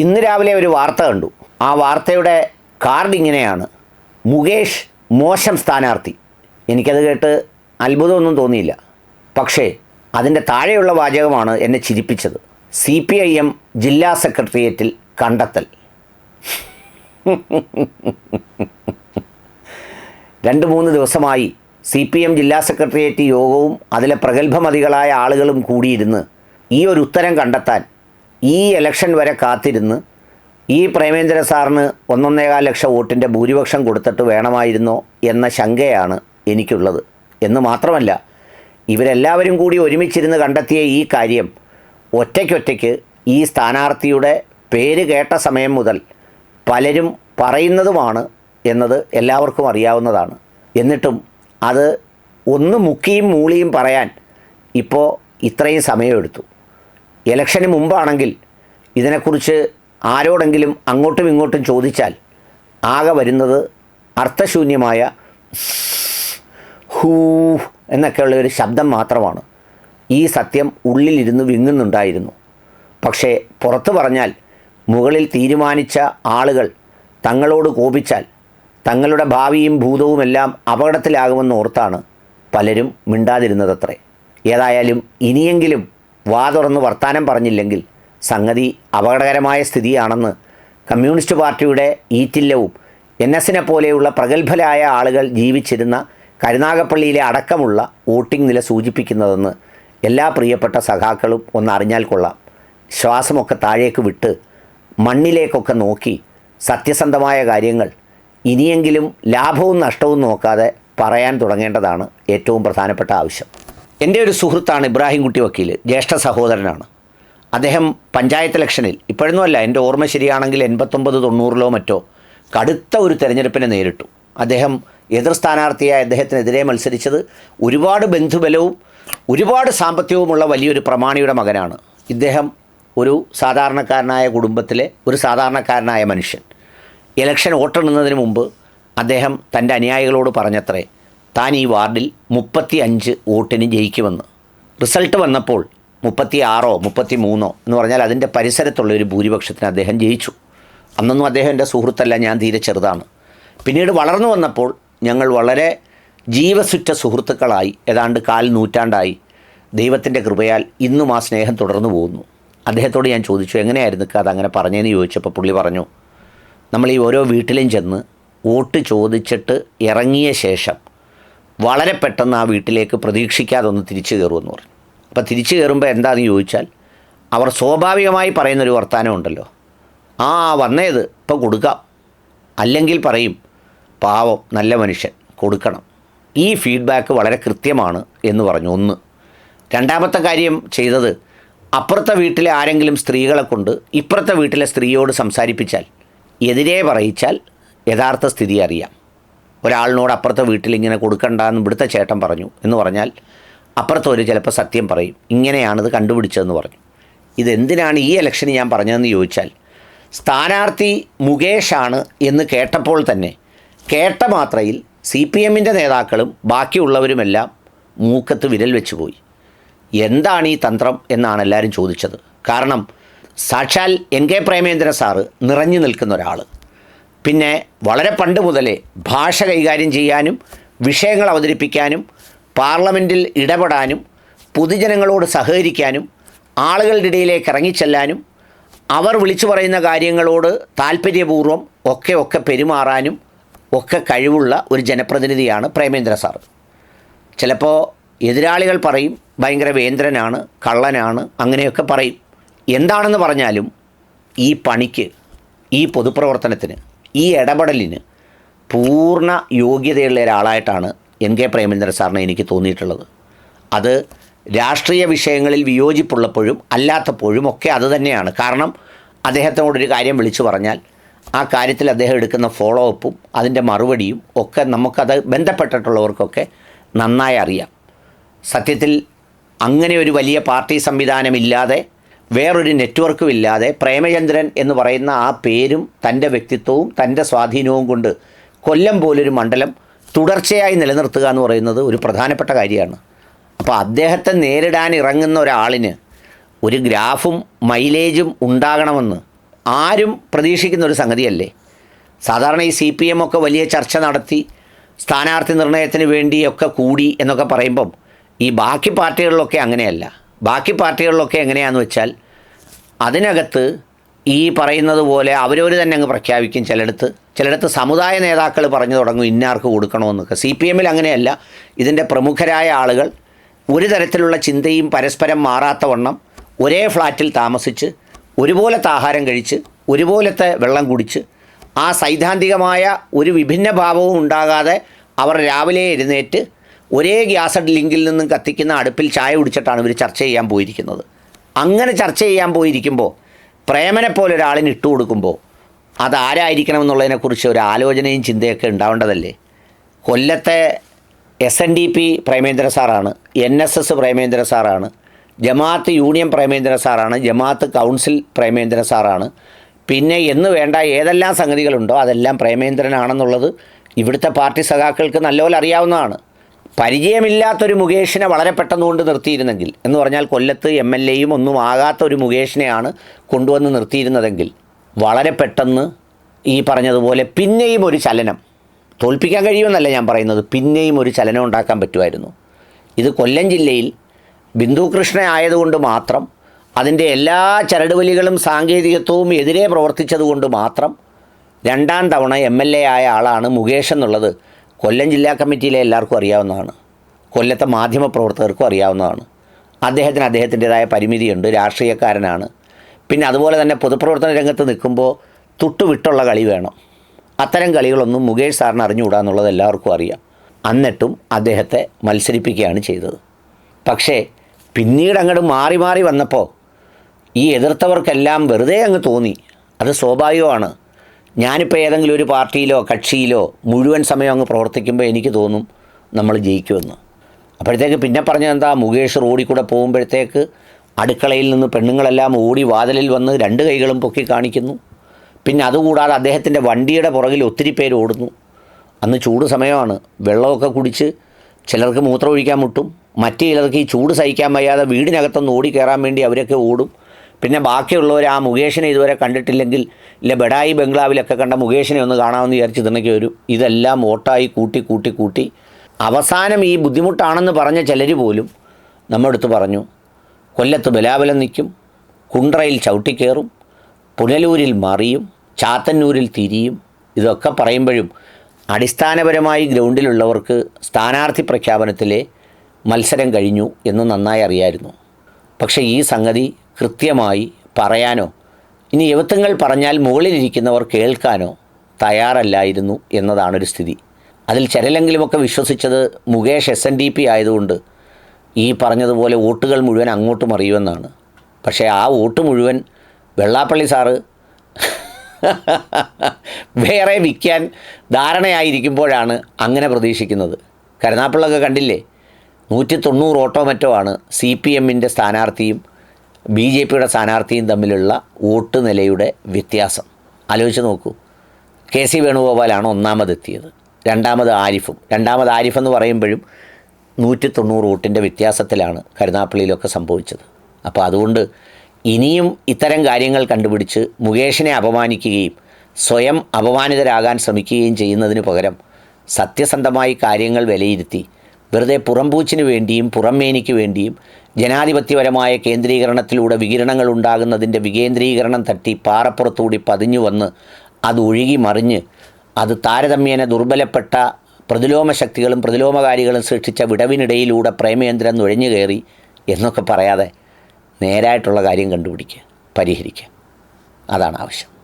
ഇന്ന് രാവിലെ ഒരു വാർത്ത കണ്ടു. ആ വാർത്തയുടെ കാർഡ് ഇങ്ങനെയാണ്. മുകേഷ് മോശം സ്ഥാനാർത്ഥി. എനിക്കത് കേട്ട് അത്ഭുതമൊന്നും തോന്നിയില്ല. പക്ഷേ അതിന്റെ താഴെയുള്ള വാചകമാണ് എന്നെ ചിരിപ്പിച്ചത്. സി പി ഐ എം ജില്ലാ സെക്രട്ടേറിയറ്റിൽ കണ്ടെത്തൽ. രണ്ട് മൂന്ന് ദിവസമായി സി പി എം ജില്ലാ സെക്രട്ടേറിയറ്റ് യോഗവും അതിലെ പ്രഗത്ഭമതികളായ ആളുകളും കൂടിയിരുന്ന് ഈ ഒരു ഉത്തരം കണ്ടെത്താൻ ഈ ഇലക്ഷൻ വരെ കാത്തിരുന്ന് ഈ പ്രേമേന്ദ്ര സാറിന് ഒന്നൊന്നേകാൽ ലക്ഷം വോട്ടിന്റെ ഭൂരിപക്ഷം കൊടുത്തിട്ട് വേണമായിരുന്നോ എന്ന ശങ്കയാണ് എനിക്കുള്ളത്. എന്ന് മാത്രമല്ല ഇവരെല്ലാവരും കൂടി ഒരുമിച്ചിരുന്ന് കണ്ടെത്തിയ ഈ കാര്യം ഒറ്റയ്ക്കൊറ്റയ്ക്ക് ഈ സ്ഥാനാർത്ഥിയുടെ പേര് കേട്ട സമയം മുതൽ പലരും പറയുന്നതുമാണ് എന്നത് എല്ലാവർക്കും അറിയാവുന്നതാണ്. എന്നിട്ടും അത് ഒന്ന് മുക്കിയും മൂളിയും പറയാൻ ഇപ്പോൾ ഇത്രയും സമയമെടുത്തു. ഇലക്ഷന് മുമ്പാണെങ്കിൽ ഇതിനെക്കുറിച്ച് ആരോടെങ്കിലും അങ്ങോട്ടും ഇങ്ങോട്ടും ചോദിച്ചാൽ ആകെ വരുന്നത് അർത്ഥശൂന്യമായ ഹൂ എന്നൊക്കെയുള്ള ഒരു ശബ്ദം മാത്രമാണ്. ഈ സത്യം ഉള്ളിലിരുന്ന് വിങ്ങുന്നുണ്ടായിരുന്നു. പക്ഷേ പുറത്തു പറഞ്ഞാൽ മുകളിൽ തീരുമാനിച്ച ആളുകൾ തങ്ങളോട് കോപിച്ചാൽ തങ്ങളുടെ ഭാവിയും ഭൂതവുമെല്ലാം അപകടത്തിലാകുമെന്ന് ഓർത്താണ് പലരും മിണ്ടാതിരുന്നതത്രേ. ഏതായാലും ഇനിയെങ്കിലും വാ തുറന്ന് വർത്താനം പറഞ്ഞില്ലെങ്കിൽ സംഗതി അപകടകരമായ സ്ഥിതിയാണെന്ന് കമ്മ്യൂണിസ്റ്റ് പാർട്ടിയുടെ ഈറ്റില്ലവും എൻ എസിനെ പോലെയുള്ള പ്രഗത്ഭരായ ആളുകൾ ജീവിച്ചിരുന്ന കരുനാഗപ്പള്ളിയിലെ അടക്കമുള്ള വോട്ടിംഗ് നില സൂചിപ്പിക്കുന്നതെന്ന് എല്ലാ പ്രിയപ്പെട്ട സഖാക്കളും ഒന്ന് അറിഞ്ഞാൽ കൊള്ളാം. ശ്വാസമൊക്കെ താഴേക്ക് വിട്ട് മണ്ണിലേക്കൊക്കെ നോക്കി സത്യസന്ധമായ കാര്യങ്ങൾ ഇനിയെങ്കിലും ലാഭവും നഷ്ടവും നോക്കാതെ പറയാൻ തുടങ്ങേണ്ടതാണ് ഏറ്റവും പ്രധാനപ്പെട്ട ആവശ്യം. എന്റെ ഒരു സുഹൃത്താണ് ഇബ്രാഹിം കുട്ടി വക്കീൽ ജ്യേഷ്ഠ സഹോദരനാണ്. അദ്ദേഹം പഞ്ചായത്ത് ഇലക്ഷനിൽ ഇപ്പോഴൊന്നും അല്ല എന്റെ ഓർമ്മ ശരിയാണെങ്കിൽ എൺപത്തൊമ്പത് തൊണ്ണൂറിലോ മറ്റോ കടുത്ത ഒരു തെരഞ്ഞെടുപ്പിനെ നേരിട്ടു. അദ്ദേഹം എതിർ സ്ഥാനാർത്ഥിയായ അദ്ദേഹത്തിനെതിരെ മത്സരിച്ചത് ഒരുപാട് ബന്ധുബലവും ഒരുപാട് സാമ്പത്തികവുമുള്ള വലിയൊരു പ്രമാണിയുടെ മകനാണ്. ഇദ്ദേഹം ഒരു സാധാരണക്കാരനായ കുടുംബത്തിലെ ഒരു സാധാരണക്കാരനായ മനുഷ്യൻ. ഇലക്ഷൻ വോട്ടെണ്ണുന്നതിന് മുമ്പ് അദ്ദേഹം തന്റെ അനുയായികളോട് പറഞ്ഞത്രേ താൻ ഈ വാർഡിൽ മുപ്പത്തി അഞ്ച് വോട്ടിന് ജയിക്കുമെന്ന്. റിസൾട്ട് വന്നപ്പോൾ മുപ്പത്തി ആറോ മുപ്പത്തി മൂന്നോ എന്ന് പറഞ്ഞാൽ അതിന്റെ പരിസരത്തുള്ള ഒരു ഭൂരിപക്ഷത്തിന് അദ്ദേഹം ജയിച്ചു. അന്നൊന്നും അദ്ദേഹം എന്റെ സുഹൃത്തല്ല ഞാൻ തീരെ ചെറുതാണ്. പിന്നീട് വളർന്നു വന്നപ്പോൾ ഞങ്ങൾ വളരെ ജീവസുറ്റ സുഹൃത്തുക്കളായി ഏതാണ്ട് കാൽ നൂറ്റാണ്ടായി ദൈവത്തിന്റെ കൃപയാൽ ഇന്നും ആ സ്നേഹം തുടർന്നു പോകുന്നു. അദ്ദേഹത്തോട് ഞാൻ ചോദിച്ചു എങ്ങനെയായിരുന്നു അത് അങ്ങനെ പറഞ്ഞതെന്ന് ചോദിച്ചപ്പോൾ പുള്ളി പറഞ്ഞു നമ്മൾ ഈ ഓരോ വീട്ടിലും ചെന്ന് വോട്ട് ചോദിച്ചിട്ട് ഇറങ്ങിയ ശേഷം വളരെ പെട്ടെന്ന് ആ വീട്ടിലേക്ക് പ്രതീക്ഷിക്കാതെ ഒന്ന് തിരിച്ചു കയറുമെന്ന് പറഞ്ഞു. അപ്പോൾ തിരിച്ചു കയറുമ്പോൾ എന്താണെന്ന് ചോദിച്ചാൽ അവർ സ്വാഭാവികമായി പറയുന്നൊരു വർത്തമാനം ഉണ്ടല്ലോ. ആ വന്നേത് ഇപ്പോൾ കൊടുക്കാം. അല്ലെങ്കിൽ പറയും പാവം നല്ല മനുഷ്യൻ കൊടുക്കണം. ഈ ഫീഡ്ബാക്ക് വളരെ കൃത്യമാണ് എന്ന് പറഞ്ഞു ഒന്ന്. രണ്ടാമത്തെ കാര്യം ചെയ്തത് അപ്പുറത്തെ വീട്ടിലെ ആരെങ്കിലും സ്ത്രീകളെ കൊണ്ട് ഇപ്പുറത്തെ വീട്ടിലെ സ്ത്രീയോട് സംസാരിപ്പിച്ചാൽ എതിരെ പറയിച്ചാൽ യഥാർത്ഥ സ്ഥിതി അറിയാം. ഒരാളിനോട് അപ്പുറത്തെ വീട്ടിൽ ഇങ്ങനെ കൊടുക്കണ്ട എന്ന് ഇവിടുത്തെ ചേട്ടൻ പറഞ്ഞു എന്ന് പറഞ്ഞാൽ അപ്പുറത്തെ ഒരു ചിലപ്പോൾ സത്യം പറയും ഇങ്ങനെയാണിത് കണ്ടുപിടിച്ചതെന്ന് പറഞ്ഞു. ഇതെന്തിനാണ് ഈ ഇലക്ഷന് ഞാൻ പറഞ്ഞതെന്ന് ചോദിച്ചാൽ സ്ഥാനാർത്ഥി മുകേഷാണ് എന്ന് കേട്ടപ്പോൾ തന്നെ കേട്ട മാത്രയിൽ സി പി എമ്മിന്റെ നേതാക്കളും ബാക്കിയുള്ളവരുമെല്ലാം മൂക്കത്ത് വിരൽ വെച്ച് പോയി. എന്താണ് ഈ തന്ത്രം എന്നാണ് എല്ലാവരും ചോദിച്ചത്. കാരണം സാക്ഷാൽ എൻ കെ പ്രേമേന്ദ്ര സാറ് നിറഞ്ഞു നിൽക്കുന്ന ഒരാൾ പിന്നെ വളരെ പണ്ട് മുതലേ ഭാഷ കൈകാര്യം ചെയ്യാനും വിഷയങ്ങൾ അവതരിപ്പിക്കാനും പാർലമെന്റിൽ ഇടപെടാനും പൊതുജനങ്ങളോട് സഹകരിക്കാനും ആളുകളുടെ ഇടയിലേക്ക് ഇറങ്ങിച്ചെല്ലാനും അവർ വിളിച്ചു പറയുന്ന കാര്യങ്ങളോട് താല്പര്യപൂർവം ഒക്കെ ഒക്കെ പെരുമാറാനും ഒക്കെ കഴിവുള്ള ഒരു ജനപ്രതിനിധിയാണ് പ്രേമേന്ദ്ര സാർ. ചിലപ്പോൾ എതിരാളികൾ പറയും ഭയങ്കര വേന്ദ്രനാണ് കള്ളനാണ് അങ്ങനെയൊക്കെ പറയും. എന്താണെന്ന് പറഞ്ഞാലും ഈ പണിക്ക് ഈ പൊതുപ്രവർത്തനത്തിന് ഈ ഇടപെടലിന് പൂർണ യോഗ്യതയുള്ള ഒരാളായിട്ടാണ് എൻ കെ പ്രേമചന്ദ്രൻ സാറിനെ എനിക്ക് തോന്നിയിട്ടുള്ളത്. അത് രാഷ്ട്രീയ വിഷയങ്ങളിൽ വിയോജിപ്പുള്ളപ്പോഴും അല്ലാത്തപ്പോഴും ഒക്കെ അത് തന്നെയാണ്. കാരണം അദ്ദേഹത്തിനോടൊരു കാര്യം വിളിച്ചു പറഞ്ഞാൽ ആ കാര്യത്തിൽ അദ്ദേഹം എടുക്കുന്ന ഫോളോ അപ്പും അതിന്റെ മറുപടിയും ഒക്കെ നമുക്കത് ബന്ധപ്പെട്ടിട്ടുള്ളവർക്കൊക്കെ നന്നായി അറിയാം. സത്യത്തിൽ അങ്ങനെ ഒരു വലിയ പാർട്ടി സംവിധാനമില്ലാതെ വേറൊരു നെറ്റ്വർക്കും ഇല്ലാതെ പ്രേമചന്ദ്രൻ എന്ന് പറയുന്ന ആ പേരും തന്റെ വ്യക്തിത്വവും തന്റെ സ്വാധീനവും കൊണ്ട് കൊല്ലം പോലൊരു മണ്ഡലം തുടർച്ചയായി നിലനിർത്തുക എന്ന് പറയുന്നത് ഒരു പ്രധാനപ്പെട്ട കാര്യമാണ്. അപ്പോൾ അദ്ദേഹത്തെ നേരിടാൻ ഇറങ്ങുന്ന ഒരാളിന് ഒരു ഗ്രാഫും മൈലേജും ഉണ്ടാകണമെന്ന് ആരും പ്രതീക്ഷിക്കുന്ന ഒരു സംഗതിയല്ലേ? സാധാരണ ഈ സി പി എം ഒക്കെ വലിയ ചർച്ച നടത്തി സ്ഥാനാർത്ഥി നിർണയത്തിന് വേണ്ടിയൊക്കെ കൂടി എന്നൊക്കെ പറയുമ്പം ഈ ബാക്കി പാർട്ടികളിലൊക്കെ അങ്ങനെയല്ല. ബാക്കി പാർട്ടികളിലൊക്കെ എങ്ങനെയാണെന്ന് വെച്ചാൽ അതിനകത്ത് ഈ പറയുന്നത് പോലെ അവരവർ തന്നെ അങ്ങ് പ്രഖ്യാപിക്കും ചിലയിടത്ത്. ചിലയിടത്ത് സമുദായ നേതാക്കൾ പറഞ്ഞു തുടങ്ങും ഇന്നാർക്ക് കൊടുക്കണമെന്നൊക്കെ. സി പി എമ്മിൽ അങ്ങനെയല്ല. ഇതിന്റെ പ്രമുഖരായ ആളുകൾ ഒരു തരത്തിലുള്ള ചിന്തയും പരസ്പരം മാറാത്തവണ്ണം ഒരേ ഫ്ലാറ്റിൽ താമസിച്ച് ഒരുപോലത്തെ ആഹാരം കഴിച്ച് ഒരുപോലത്തെ വെള്ളം കുടിച്ച് ആ സൈദ്ധാന്തികമായ ഒരു വിഭിന്ന ഭാവവും ഉണ്ടാകാതെ അവർ രാവിലെ എഴുന്നേറ്റ് ഒരേ ഗ്യാസ് ലിങ്കിൽ നിന്നും കത്തിക്കുന്ന അടുപ്പിൽ ചായ കുടിച്ചിട്ടാണ് ഇവർ ചർച്ച ചെയ്യാൻ പോയിരിക്കുന്നത്. അങ്ങനെ ചർച്ച ചെയ്യാൻ പോയിരിക്കുമ്പോൾ പ്രേമനെ പോലെ ഒരാളിന് ഇട്ട് കൊടുക്കുമ്പോൾ അതാരായിരിക്കണം എന്നുള്ളതിനെക്കുറിച്ച് ഒരു ആലോചനയും ചിന്തയൊക്കെ ഉണ്ടാവേണ്ടതല്ലേ? കൊല്ലത്തെ S N D P Premendra സാറാണ് എൻ എസ് എസ് പ്രേമേന്ദ്ര സാറാണ് ജമാഅത്ത് യൂണിയൻ പ്രേമേന്ദ്ര സാറാണ് ജമാഅത്ത് കൗൺസിൽ പ്രേമേന്ദ്ര സാറാണ്. പിന്നെ എന്ന് വേണ്ട ഏതെല്ലാം സംഗതികളുണ്ടോ അതെല്ലാം പ്രേമേന്ദ്രനാണെന്നുള്ളത് ഇവിടുത്തെ പാർട്ടി സഖാക്കൾക്ക് നല്ലപോലെ അറിയാവുന്നതാണ്. പരിചയമില്ലാത്തൊരു മുകേഷിനെ വളരെ പെട്ടെന്ന് കൊണ്ട് നിർത്തിയിരുന്നെങ്കിൽ എന്ന് പറഞ്ഞാൽ കൊല്ലത്ത് എം എൽ എയും ഒന്നും ആകാത്ത ഒരു മുകേഷിനെയാണ് കൊണ്ടുവന്ന് നിർത്തിയിരുന്നതെങ്കിൽ വളരെ പെട്ടെന്ന് ഈ പറഞ്ഞതുപോലെ പിന്നെയും ഒരു ചലനം തോൽപ്പിക്കാൻ കഴിയുമെന്നല്ല ഞാൻ പറയുന്നത് പിന്നെയും ഒരു ചലനം ഉണ്ടാക്കാൻ പറ്റുമായിരുന്നു. ഇത് കൊല്ലം ജില്ലയിൽ ബിന്ദു കൃഷ്ണ ആയതുകൊണ്ട് മാത്രം അതിന്റെ എല്ലാ ചരടുവലികളും സാങ്കേതികത്വവും എതിരെ പ്രവർത്തിച്ചതുകൊണ്ട് മാത്രം രണ്ടാം തവണ എം എൽ എ ആയ ആളാണ് മുകേഷ് എന്നുള്ളത് കൊല്ലം ജില്ലാ കമ്മിറ്റിയിലെ എല്ലാവർക്കും അറിയാവുന്നതാണ്. കൊല്ലത്തെ മാധ്യമ പ്രവർത്തകർക്കും അറിയാവുന്നതാണ്. അദ്ദേഹത്തിന് അദ്ദേഹത്തിന്റെതായ പരിമിതിയുണ്ട് രാഷ്ട്രീയക്കാരനാണ്. പിന്നെ അതുപോലെ തന്നെ പൊതുപ്രവർത്തന രംഗത്ത് നിൽക്കുമ്പോൾ തൊട്ടുവിട്ടുള്ള കളി വേണം. അത്തരം കളികളൊന്നും മുകേഷ് സാറിന് അറിഞ്ഞുകൂടാ എന്നുള്ളത് എല്ലാവർക്കും അറിയാം. എന്നിട്ടും അദ്ദേഹത്തെ മത്സരിപ്പിക്കുകയാണ് ചെയ്തത്. പക്ഷേ പിന്നീട് അങ്ങോട്ട് മാറി മാറി വന്നപ്പോൾ ഈ എതിർത്തവർക്കെല്ലാം വെറുതെ അങ്ങ് തോന്നി. അത് സ്വാഭാവികമാണ്. ഞാനിപ്പോൾ ഏതെങ്കിലും ഒരു പാർട്ടിയിലോ കക്ഷിയിലോ മുഴുവൻ സമയം അങ്ങ് പ്രവർത്തിക്കുമ്പോൾ എനിക്ക് തോന്നും നമ്മൾ ജയിക്കുമെന്ന്. അപ്പോഴത്തേക്ക് പിന്നെ പറഞ്ഞത് എന്താ മുകേഷ് റോഡിൽ കൂടെ പോകുമ്പോഴത്തേക്ക് അടുക്കളയിൽ നിന്ന് പെണ്ണുങ്ങളെല്ലാം ഓടി വാതിലിൽ വന്ന് രണ്ട് കൈകളും പൊക്കി കാണിക്കുന്നു. പിന്നെ അതുകൂടാതെ അദ്ദേഹത്തിന്റെ വണ്ടിയുടെ പുറകിൽ ഒത്തിരി പേര് ഓടുന്നു. അന്ന് ചൂട് സമയമാണ്. വെള്ളമൊക്കെ കുടിച്ച് ചിലർക്ക് മൂത്രം ഒഴിക്കാൻ മുട്ടും മറ്റു ചിലർക്ക് ഈ ചൂട് സഹിക്കാൻ വയ്യാതെ വീടിനകത്തൊന്ന് ഓടി കയറാൻ വേണ്ടി അവരൊക്കെ ഓടും. പിന്നെ ബാക്കിയുള്ളവർ ആ മുകേഷിനെ ഇതുവരെ കണ്ടിട്ടില്ലെങ്കിൽ ഇല്ല ബഡായി ബംഗ്ലാവിലൊക്കെ കണ്ട മുകേഷിനെ ഒന്ന് കാണാമെന്ന് വിചാരിച്ച് ഇതിനൊക്കെ വരും ഇതെല്ലാം വോട്ടായി കൂട്ടി കൂട്ടി കൂട്ടി. അവസാനം ഈ ബുദ്ധിമുട്ടാണെന്ന് പറഞ്ഞ ചിലർ പോലും നമ്മുടെ അടുത്ത് പറഞ്ഞു കൊല്ലത്ത് ബലാബലം നിൽക്കും കുണ്ട്രയിൽ ചവിട്ടിക്കയറും പുനലൂരിൽ മറിയും ചാത്തന്നൂരിൽ തിരിയും ഇതൊക്കെ പറയുമ്പോഴും അടിസ്ഥാനപരമായി ഗ്രൗണ്ടിലുള്ളവർക്ക് സ്ഥാനാർത്ഥി പ്രഖ്യാപനത്തിലെ മത്സരം കഴിഞ്ഞു എന്ന് നന്നായി അറിയായിരുന്നു. പക്ഷേ ഈ സംഗതി കൃത്യമായി പറയാനോ? ഇനി യവത്വങ്ങൾ പറഞ്ഞാൽ മുകളിലിരിക്കുന്നവർ കേൾക്കാനോ തയ്യാറല്ലായിരുന്നു എന്നതാണൊരു സ്ഥിതി. അതിൽ ചിലരെങ്കിലുമൊക്കെ വിശ്വസിച്ചത് Mukesh S N D P ആയതുകൊണ്ട് ഈ പറഞ്ഞതുപോലെ വോട്ടുകൾ മുഴുവൻ അങ്ങോട്ടും അറിയുമെന്നാണ്. പക്ഷേ ആ വോട്ട് മുഴുവൻ വെള്ളാപ്പള്ളി സാറ് വേറെ വിൽക്കാൻ ധാരണയായിരിക്കുമ്പോഴാണ് അങ്ങനെ പ്രതീക്ഷിക്കുന്നത്. കരുനാപ്പിള്ളൊക്കെ കണ്ടില്ലേ? നൂറ്റി തൊണ്ണൂറ് ഓട്ടോ മറ്റോ ആണ് സി പി എമ്മിന്റെ സ്ഥാനാർത്ഥിയും ബി ജെ പിയുടെ സ്ഥാനാർത്ഥിയും തമ്മിലുള്ള വോട്ട് നിലയുടെ വ്യത്യാസം. ആലോചിച്ച് നോക്കൂ. കെ സി വേണുഗോപാലാണ് ഒന്നാമതെത്തിയത്. രണ്ടാമത് ആരിഫും. രണ്ടാമത് ആരിഫ് എന്ന് പറയുമ്പോഴും നൂറ്റി തൊണ്ണൂറ് വോട്ടിന്റെ വ്യത്യാസത്തിലാണ് കരുനാപ്പള്ളിയിലൊക്കെ സംഭവിച്ചത്. അപ്പോൾ അതുകൊണ്ട് ഇനിയും ഇത്തരം കാര്യങ്ങൾ കണ്ടുപിടിച്ച് മുകേഷിനെ അപമാനിക്കുകയും സ്വയം അപമാനിതരാകാൻ ശ്രമിക്കുകയും ചെയ്യുന്നതിന് പകരം സത്യസന്ധമായി കാര്യങ്ങൾ വിലയിരുത്തി വെറുതെ പുറംപൂച്ചിന് വേണ്ടിയും പുറമേനിക്ക് വേണ്ടിയും ജനാധിപത്യപരമായ കേന്ദ്രീകരണത്തിലൂടെ വികിരണങ്ങൾ ഉണ്ടാകുന്നതിന്റെ വികേന്ദ്രീകരണം തട്ടി പാറപ്പുറത്തുകൂടി പതിഞ്ഞു വന്ന് അത് ഒഴുകി മറിഞ്ഞ് അത് താരതമ്യേന ദുർബലപ്പെട്ട പ്രതിലോമ ശക്തികളും പ്രതിലോമകാരികളും സൃഷ്ടിച്ച വിടവിനിടയിലൂടെ പ്രേമേന്ദ്രൻ നുഴഞ്ഞു കയറി എന്നൊക്കെ പറയാതെ നേരായിട്ടുള്ള കാര്യം കണ്ടുപിടിക്കുക പരിഹരിക്കുക. അതാണ് ആവശ്യം.